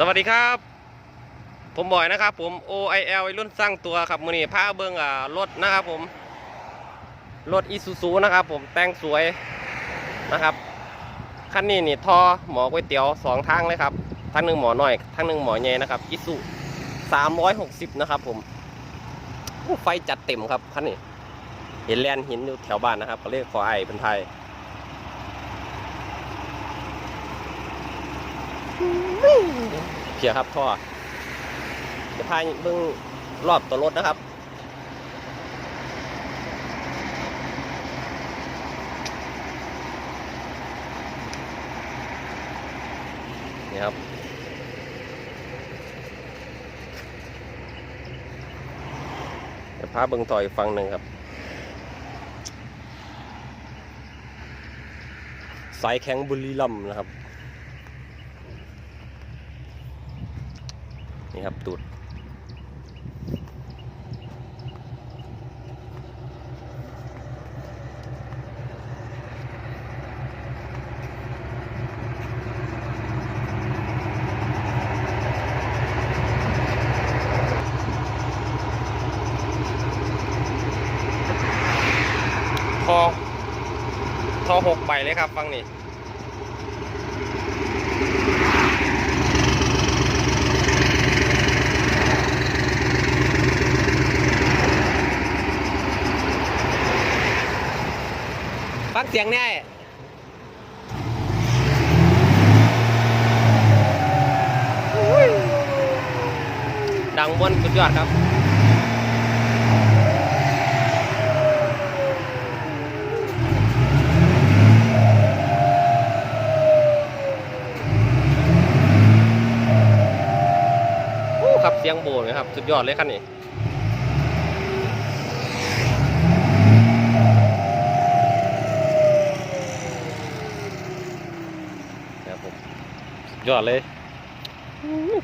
สวัสดีครับ ผมบอยนะครับ ผม OIL รุ่นสร้างตัวครับมือนี้พาเบิ้งอ่ารถนะครับผม รถอีซูซูนะครับ ผมแต่งสวยนะครับคันนี้นี่ทอหมอก๋วยเตี๋ยวสองทางเลยครับทั้งหนึ่งหมอหน่อยทั้งหนึ่งหมอใหญ่นะครับอีซูสามร้อยหกสิบนะครับ ผมไฟจัดเต็มครับคันนี้ เห็นแลนหินอยู่แถวบ้านนะครับก็เรียกขอไอเป็นไทย เพียครับท่อจะพาเบิ่งรอบตัวรถนะครับนี่ครับจะพาเบิ่งต่ออีกฝั่งหนึ่งครับสายแข็งบุรีรัมย์นะครับ นี่ครับตูดทอทอหกใบเลยครับฟังนี่ ฟังเสียงแน่ดังบนสุดยอดครับโอ้ครับเสียงโบนนะครับ สุดยอดเลยคันนี้ ครับ ผมยอดเลย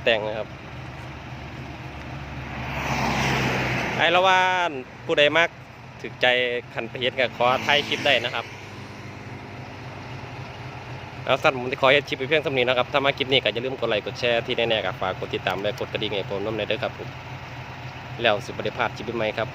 แต่งนะครับ ไอ้ละว่าผู้ใดมากถึกใจคันเพชรกับขอไทยคลิปได้นะครับแล้วสั้นผมจะขอเฮ็ดคลิปไปเพียงสำนี้นะครับ ถ้ามาคลิปนี้ก็อย่าลืมกดไลค์กดแชร์ที่แน่ๆกับฝากกดติดตามและกดกระดิ่งให้ผมน้ำในเด้อครับผมแล้วสิบได้พาดคลิปใหม่ครับ